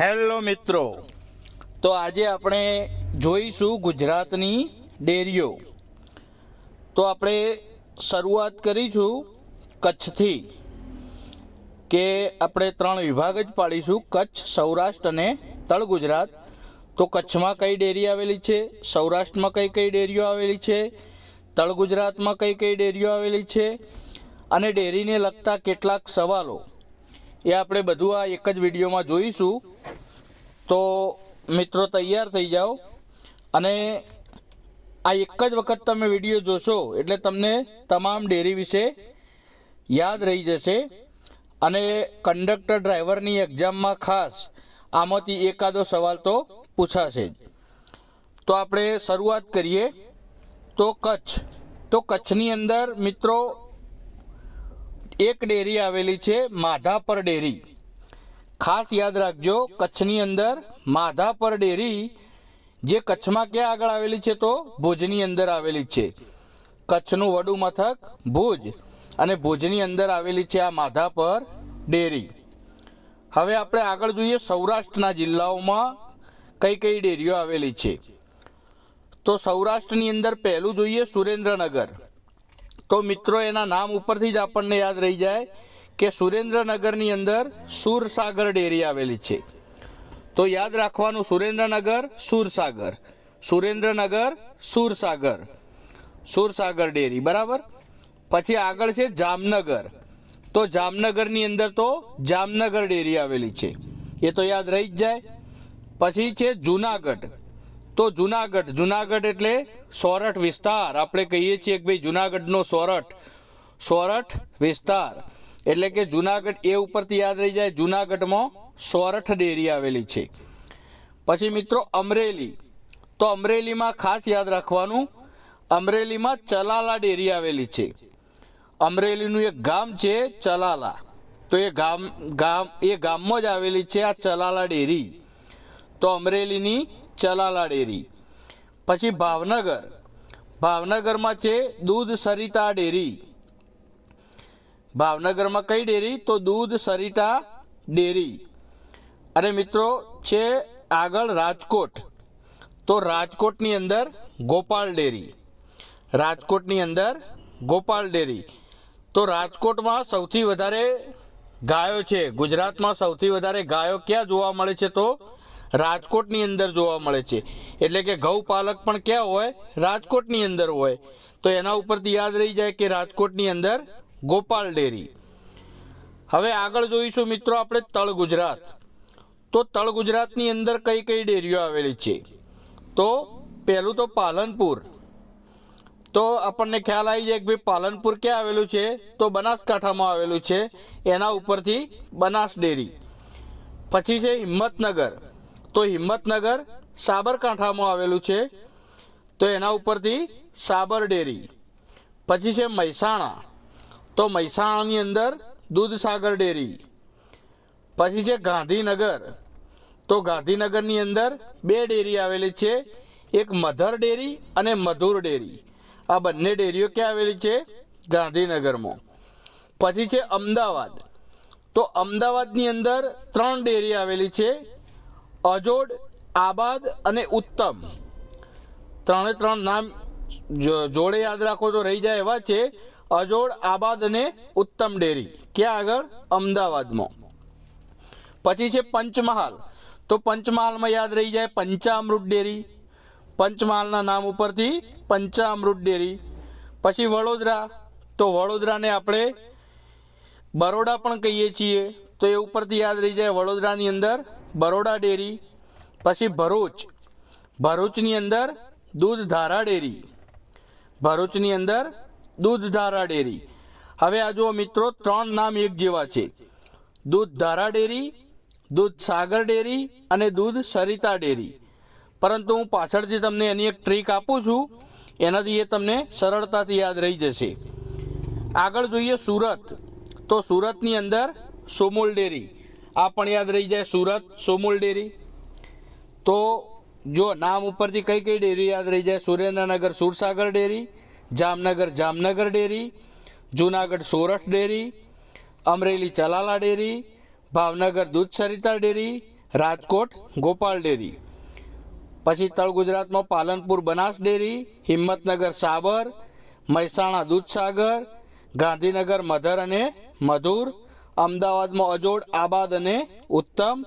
Hello મિત્રો. તો આજે આપણે જોઈશું ગુજરાતની ડેરીઓ. તો આપણે શરૂઆત કરીશું કચ્છથી કે આપણે ત્રણ વિભાગ જ પાડીશું, કચ્છ, સૌરાષ્ટ્ર અને તળ ગુજરાત. તો કચ્છમાં કઈ ડેરી આવેલી છે? સૌરાષ્ટ્રમાં કઈ કઈ ડેરીઓ આવેલી છે? તળ ગુજરાતમાં કઈ કઈ ડેરીઓ આવેલી છે? અને ડેરીને લગતા કેટલાક સવાલો. એ આપણે બધું આ એક જ વિડીયોમાં જોઈશું. તો મિત્રો તૈયાર થઈ જાઓ. અને આ એક જ વખત તમે વીડિયો જોશો એટલે તમને તમામ ડેરી વિશે યાદ રહી જશે. અને કંડક્ટર ડ્રાઈવરની એક્ઝામમાં ખાસ આમાંથી એકાદો સવાલ તો પૂછાશે જ. તો આપણે શરૂઆત કરીએ. તો કચ્છ. તો કચ્છની અંદર મિત્રો એક ડેરી આવેલી છે, માધાપર ડેરી. ખાસ યાદ રાખજો, કચ્છની અંદર માધાપર ડેરી જે કચ્છમાં ક્યાં આગળ આવેલી છે તો ભુજની અંદર આવેલી છે. કચ્છનું વડું મથક, ભુજ અને ભુજની અંદર આવેલી છે આ માધાપર ડેરી. હવે આપણે આગળ જોઈએ સૌરાષ્ટ્રના જિલ્લાઓમાં કઈ કઈ ડેરીઓ આવેલી છે. તો સૌરાષ્ટ્રની અંદર પહેલું જોઈએ સુરેન્દ્રનગર. તો મિત્રો, એના નામ ઉપરથી જ આપણને યાદ રહી જાય કે સુરેન્દ્રનગરની અંદર સુરસાગર ડેરી આવેલી છે. તો યાદ રાખવાનું સુરેન્દ્રનગર, સુરસાગર. સુરેન્દ્રનગર, સુરસાગર. સુરસાગર ડેરી, બરાબર? પછી આગળ છે જામનગર. તો જામનગરની અંદર તો જામનગર ડેરી આવેલી છે. એ તો યાદ રહી જ જાય. પછી છે જુનાગઢ. તો જુનાગઢ જુનાગઢ એટલે સોરઠ વિસ્તાર. આપણે કહીએ છીએ કે ભાઈ જુનાગઢનો સોરઠ. સોરઠ વિસ્તાર. એટલે કે જુનાગઢ એ ઉપરથી યાદ રહી જાય, જુનાગઢમાં સોરઠ ડેરી આવેલી છે. પછી મિત્રો અમરેલી. તો અમરેલીમાં ખાસ યાદ રાખવાનું, અમરેલીમાં ચલાલા ડેરી આવેલી છે. અમરેલીનું એક ગામ છે ચલાલા. તો એ ગામ ગામ, એ ગામમાં જ આવેલી છે આ ચલાલા ડેરી. તો અમરેલીની ચલાલા ડેરી. પછી ભાવનગર. ભાવનગરમાં છે દૂધ સરિતા ડેરી. ભાવનગરમાં કઈ ડેરી? તો દૂધ સરિતા ડેરી. અને મિત્રો, છે આગળ રાજકોટ. તો રાજકોટની અંદર ગોપાલ ડેરી. રાજકોટની અંદર ગોપાલ ડેરી. તો રાજકોટમાં સૌથી વધારે ગાયો છે, ગુજરાતમાં સૌથી વધારે ગાયો ક્યાં જોવા મળે છે તો? રાજકોટની અંદર જોવા મળે છે. એટલે કે ગૌપાલક પણ ક્યાં હોય? રાજકોટની અંદર હોય. તો એના ઉપરથી યાદ રહી જાય કે રાજકોટની અંદર ગોપાલ ડેરી. હવે આગળ જોઈશું મિત્રો આપણે તળ ગુજરાત. તો તળ ગુજરાતની અંદર કઈ કઈ ડેરીઓ આવેલી છે? તો પહેલું તો પાલનપુર. તો આપણને ખ્યાલ આવી જાય કે ભાઈ પાલનપુર ક્યાં આવેલું છે? તો બનાસકાંઠામાં આવેલું છે. એના ઉપરથી બનાસ ડેરી. પછી છે હિંમતનગર. તો હિંમતનગર સાબરકાંઠામાં આવેલું છે. તો એના ઉપરથી સાબર ડેરી. પછી છે મહેસાણા. તો મહેસાણાની અંદર દૂધસાગર ડેરી. પછી છે ગાંધીનગર. તો ગાંધીનગરની અંદર બે ડેરી આવેલી છે. એક મધર ડેરી અને મધુર ડેરી. આ બંને ડેરીઓ ક્યાં આવેલી છે? ગાંધીનગરમાં. પછી છે અમદાવાદ. તો અમદાવાદની અંદર ત્રણ ડેરી આવેલી છે. અજોડ, આબાદ અને ઉત્તમ. ત્રણે ત્રણ નામ જોડે યાદ રાખો તો રહી જાય એવા છે. અજોડ આબાદ અને ઉત્તમ ડેરી. ક્યાં આગળ? અમદાવાદમાં. પછી છે પંચમહાલ. તો પંચમહાલમાં યાદ રહી જાય પંચામૃત ડેરી. પંચમહાલના નામ ઉપરથી પંચામૃત ડેરી. પછી વડોદરા. તો વડોદરાને આપણે બરોડા પણ કહીએ છીએ. તો એ ઉપરથી યાદ રહી જાય વડોદરાની અંદર બરોડા ડેરી. પછી ભરૂચ. ભરૂચની અંદર દૂધધારા ડેરી. ભરૂચની અંદર દૂધધારા ડેરી. હવે આ જુઓ મિત્રો, ત્રણ નામ એક જેવા છે. દૂધધારા ડેરી, દૂધ સાગર ડેરી અને દૂધ સરિતા ડેરી. પરંતુ હું પાછળથી તમને એની એક ટ્રીક આપું છું, એનાથી એ તમને સરળતાથી યાદ રહી જશે. આગળ જોઈએ સુરત. તો સુરતની અંદર સોમુલ ડેરી. આ પણ યાદ રહી જાય સુરત સોમુલ ડેરી. તો જો નામ ઉપરથી કઈ કઈ ડેરી યાદ રહી જાય? Surendranagar Sursagar dairy Jamnagar Jamnagar dairy, Junagadh Sorath dairy, Amreli Chalala dairy, Bhavnagar Dudh Sarita dairy, Rajkot Gopal dairy. પછી તળ ગુજરાતમાં પાલનપુર બનાસ ડેરી, હિંમતનગર સાબર, મહેસાણા દૂધસાગર ગાંધીનગર મધર અને મધુર, અમદાવાદમાં અજોડ, આબાદ અને ઉત્તમ,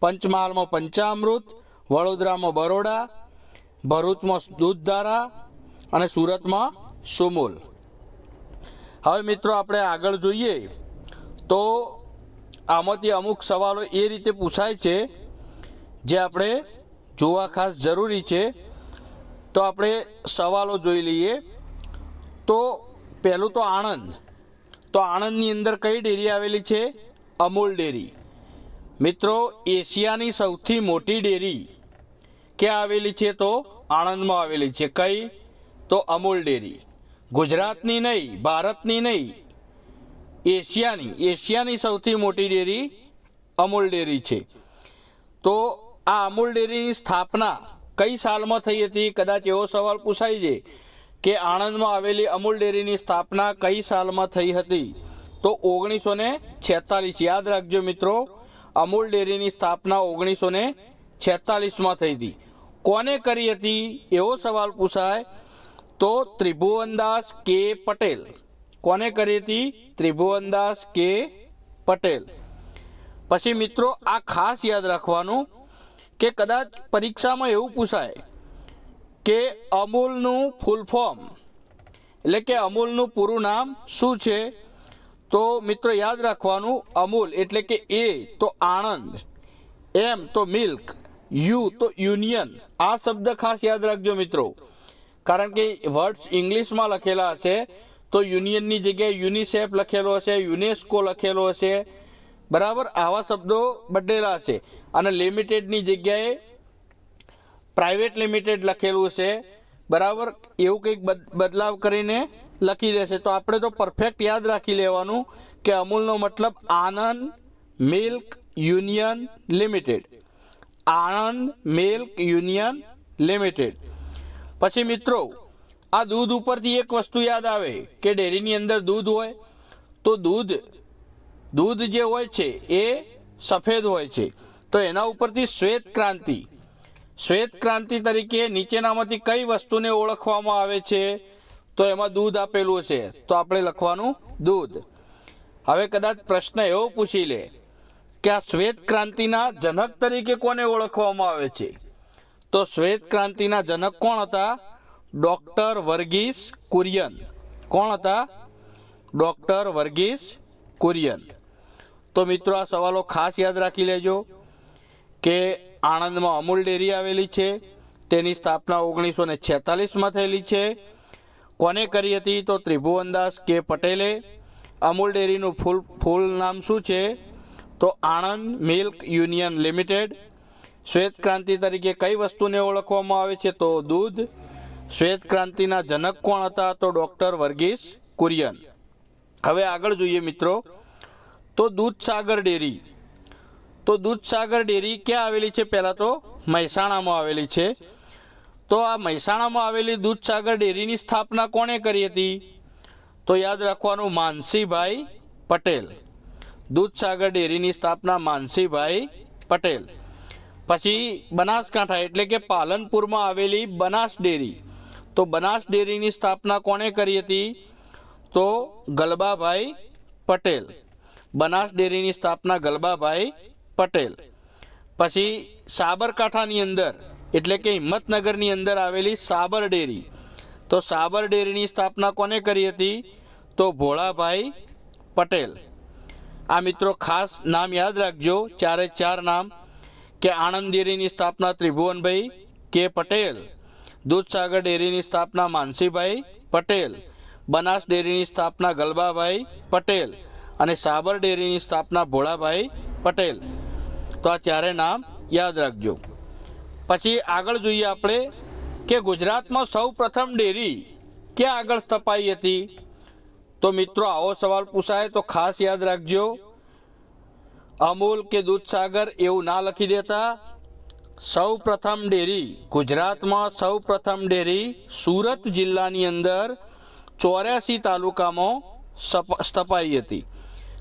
પંચમહાલમાં પંચામૃત, વડોદરામાં બરોડા, ભરૂચમાં દૂધધારા અને સુરતમાં સુમુલ. હવે મિત્રો આપણે આગળ જોઈએ તો આમાંથી અમુક સવાલો એ રીતે પૂછાય છે જે આપણે જોવા ખાસ જરૂરી છે. તો આપણે સવાલો જોઈ લઈએ. તો પહેલું તો આણંદ. તો આણંદની અંદર કઈ ડેરી આવેલી છે? અમૂલ ડેરી. મિત્રો, એશિયાની સૌથી મોટી ડેરી ક્યાં આવેલી છે? તો આણંદમાં આવેલી છે. કઈ? તો અમૂલ ડેરી. ગુજરાતની નહીં, ભારતની નહીં. એશિયાની એશિયાની સૌથી મોટી ડેરી અમૂલ ડેરી છે. તો આ અમૂલ ડેરીની સ્થાપના કઈ સાલમાં થઈ હતી? કદાચ એવો સવાલ પૂછાય છે કે આણંદમાં આવેલી અમૂલ ડેરીની સ્થાપના કઈ સાલમાં થઈ હતી? તો ઓગણીસો ને છેતાલીસ, યાદ રાખજો મિત્રો, અમૂલ ડેરીની સ્થાપના ઓગણીસો ને છેતાલીસમાં થઈ હતી. કોને કરી હતી? એવો સવાલ પૂછાય તો ત્રિભુવનદાસ કે પટેલ? કોને કરી હતી? ત્રિભુવનદાસ કે પટેલ. પછી મિત્રો, આ ખાસ યાદ રાખવાનું કે કદાચ પરીક્ષામાં એવું પૂછાય કે અમૂલનું ફૂલ ફોર્મ, એટલે કે અમૂલનું પૂરું નામ શું છે? તો મિત્રો, યાદ રાખવાનું, અમૂલ એટલે કે એ તો આણંદ, એમ તો મિલ્ક, યુ તો યુનિયન. આ શબ્દ ખાસ યાદ રાખજો મિત્રો. કારણ કે વર્ડ્સ ઇંગ્લિશમાં લખેલા હશે, તો યુનિયનની જગ્યાએ યુનિસેફ લખેલો હશે, યુનેસ્કો લખેલો હશે. બરાબર? આવા શબ્દો બદલેલા હશે. અને લિમિટેડની જગ્યાએ પ્રાઇવેટ લિમિટેડ લખેલું છે બરાબર? એવું કંઈક બદ- બદલાવ કરીને લખી દેશે. તો આપણે તો પરફેક્ટ યાદ રાખી લેવાનું કે અમૂલનો મતલબ Anand, milk, union, limited. Anand, milk, union, limited. પછી મિત્રો, આ દૂધ ઉપરથી એક વસ્તુ યાદ આવે કે ડેરીની અંદર દૂધ હોય, તો દૂધ દૂધ જે હોય છે એ સફેદ હોય છે. તો એના ઉપરથી શ્વેત ક્રાંતિ. શ્વેત ક્રાંતિ તરીકે નીચેનામાંથી કઈ વસ્તુને ઓળખવામાં આવે છે? તો એમાં દૂધ આપેલું છે. તો આપણે લખવાનું દૂધ. હવે કદાચ પ્રશ્ન એવો પૂછી લે કે આ શ્વેત ક્રાંતિના જનક તરીકે કોને ઓળખવામાં આવે છે? તો શ્વેત ક્રાંતિના જનક કોણ હતા? ડોક્ટર વર્ગીસ કુરિયન. કોણ હતા? ડોક્ટર વર્ગીસ કુરિયન. તો મિત્રો, આ સવાલો ખાસ યાદ રાખી લેજો કે આણંદમાં અમૂલ ડેરી આવેલી છે, તેની સ્થાપના ઓગણીસો ને છેતાલીસમાં થયેલી છે. કોને કરી હતી? તો ત્રિભુવનદાસ કે પટેલે. અમૂલ ડેરીનું ફૂલ ફૂલ નામ શું છે? તો આણંદ મિલ્ક યુનિયન લિમિટેડ. શ્વેત ક્રાંતિ તરીકે કઈ વસ્તુને ઓળખવામાં આવે છે? તો દૂધ. શ્વેત ક્રાંતિના જનક કોણ હતા? તો ડૉક્ટર વર્ગીસ કુરિયન. હવે આગળ જોઈએ મિત્રો. તો દૂધસાગર ડેરી. તો દૂધસાગર ડેરી ક્યાં આવેલી છે? પહેલાં તો મહેસાણામાં આવેલી છે. તો આ મહેસાણામાં આવેલી દૂધસાગર ડેરીની સ્થાપના કોણે કરી હતી? તો યાદ રાખવાનું માનસીભાઈ પટેલ. દૂધસાગર ડેરીની સ્થાપના માનસીભાઈ પટેલ. પછી બનાસકાંઠા, એટલે કે પાલનપુરમાં આવેલી બનાસ ડેરી. તો બનાસ ડેરીની સ્થાપના કોણે કરી હતી? તો ગલબાભાઈ પટેલ. બનાસ ડેરીની સ્થાપના ગલબાભાઈ પટેલ. પછી સાબરકાંઠાની અંદર, એટલે કે હિંમતનગરની અંદર આવેલી સાબર ડેરી. તો સાબર ડેરીની સ્થાપના કોને કરી હતી? તો ભોળાભાઈ પટેલ. આ મિત્રો ખાસ નામ યાદ રાખજો ચારે ચાર નામ. કે આણંદ ડેરીની સ્થાપના ત્રિભુવનભાઈ કે પટેલ, દૂધસાગર ડેરીની સ્થાપના માનસીભાઈ પટેલ, બનાસ ડેરીની સ્થાપના ગલબાભાઈ પટેલ અને સાબર ડેરીની સ્થાપના ભોળાભાઈ પટેલ. તો આ ચારે નામ યાદ રાખજો. પછી આગળ જોઈએ આપણે કે ગુજરાતમાં સૌ પ્રથમ ડેરી ક્યાં આગળ સ્થપાઈ હતી? તો મિત્રો, આવો સવાલ પૂછાય તો ખાસ યાદ રાખજો. અમૂલ કે દૂધસાગર એવું ના લખી દેતા? સૌ પ્રથમ ડેરી, ગુજરાતમાં સૌ પ્રથમ ડેરી સુરત જિલ્લાની અંદર ચોર્યાસી તાલુકામાં સ્થપાઈ હતી.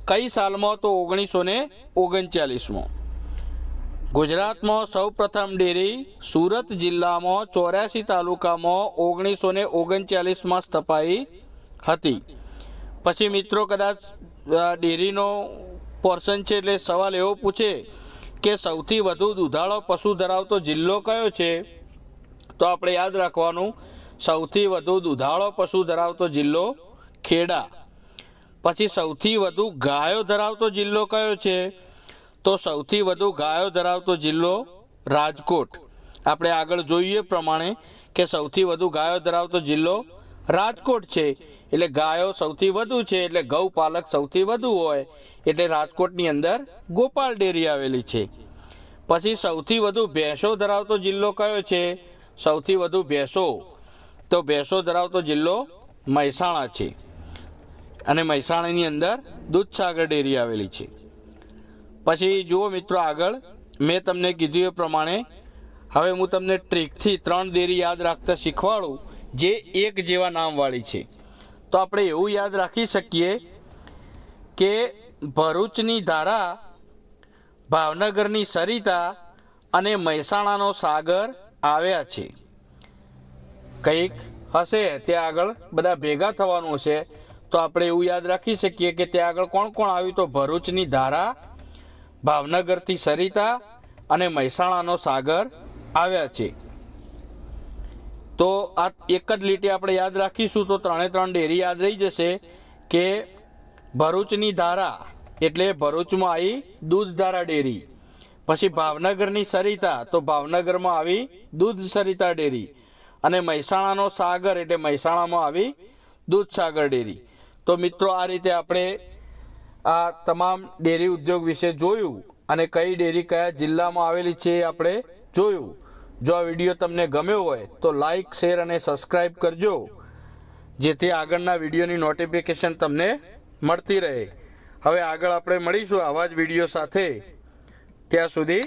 કઈ સાલમાં તો ઓગણીસો ને ઓગણચાલીસમાં? ગુજરાતમાં સૌપ્રથમ ડેરી સુરત જિલ્લામાં ચોર્યાસી તાલુકામાં ઓગણીસો ને ઓગણચાલીસમાં સ્થપાઈ હતી. પછી મિત્રો કદાચ ડેરીનો પોર્શન છે એટલે સવાલ એવો પૂછે કે સૌથી વધુ દુધાળો પશુ ધરાવતો જિલ્લો કયો છે? તો આપણે યાદ રાખવાનું, સૌથી વધુ દુધાળો પશુ ધરાવતો જિલ્લો ખેડા. પછી સૌથી વધુ ગાયો ધરાવતો જિલ્લો કયો છે? તો સૌથી વધુ ગાયો ધરાવતો જિલ્લો રાજકોટ. આપણે આગળ જોઈએ પ્રમાણે કે સૌથી વધુ ગાયો ધરાવતો જિલ્લો રાજકોટ છે. એટલે ગાયો સૌથી વધુ છે, એટલે ગૌપાલક સૌથી વધુ હોય. એટલે રાજકોટની અંદર ગોપાલ ડેરી આવેલી છે. પછી સૌથી વધુ ભેંસો ધરાવતો જિલ્લો કયો છે? સૌથી વધુ ભેંસો. તો ભેંસો ધરાવતો જિલ્લો મહેસાણા છે. અને મહેસાણાની અંદર દૂધસાગર ડેરી આવેલી છે. પછી જુઓ મિત્રો આગળ, મેં તમને કીધું એ પ્રમાણે. હવે હું તમને ટ્રીકથી ત્રણ ડેરી યાદ રાખતા શીખવાડું. જે એક જેવા નામવાળી છે. તો આપણે એવું યાદ રાખી શકીએ કે ભરૂચની ધારા, ભાવનગરની સરિતા અને મહેસાણાનો સાગર આવ્યા છે. કંઈક હશે ત્યાં આગળ બધા ભેગા થવાનું હશે. તો આપણે એવું યાદ રાખી શકીએ કે ત્યાં આગળ કોણ કોણ આવ્યું? તો ભરૂચની ધારા, ભાવનગરથી સરિતા અને મહેસાણાનો સાગર આવ્યા છે. તો આ એક જ લીટી આપણે યાદ રાખીશું તો ત્રણે ત્રણ ડેરી યાદ રહી જશે કે ભરૂચની ધારા એટલે ભરૂચમાં આવી દૂધ ધારા ડેરી. પછી ભાવનગરની સરિતા તો ભાવનગરમાં આવી દૂધ સરિતા ડેરી. અને મહેસાણાનો સાગર એટલે મહેસાણામાં આવી દૂધસાગર ડેરી. તો મિત્રો આ રીતે આપણે આ તમામ ડેરી ઉદ્યોગ વિશે જોયું અને કઈ ડેરી કયા જિલ્લામાં આવેલી છે એ આપણે જોયું. જો આ વીડિયો તમને ગમ્યો હોય તો લાઈક શેર અને સબસ્ક્રાઈબ કરજો, જેથી આગળના વિડીયોની નોટિફિકેશન તમને મળતી રહે. હવે આગળ આપણે મળીશું આવા જ વીડિયો સાથે. ત્યાં સુધી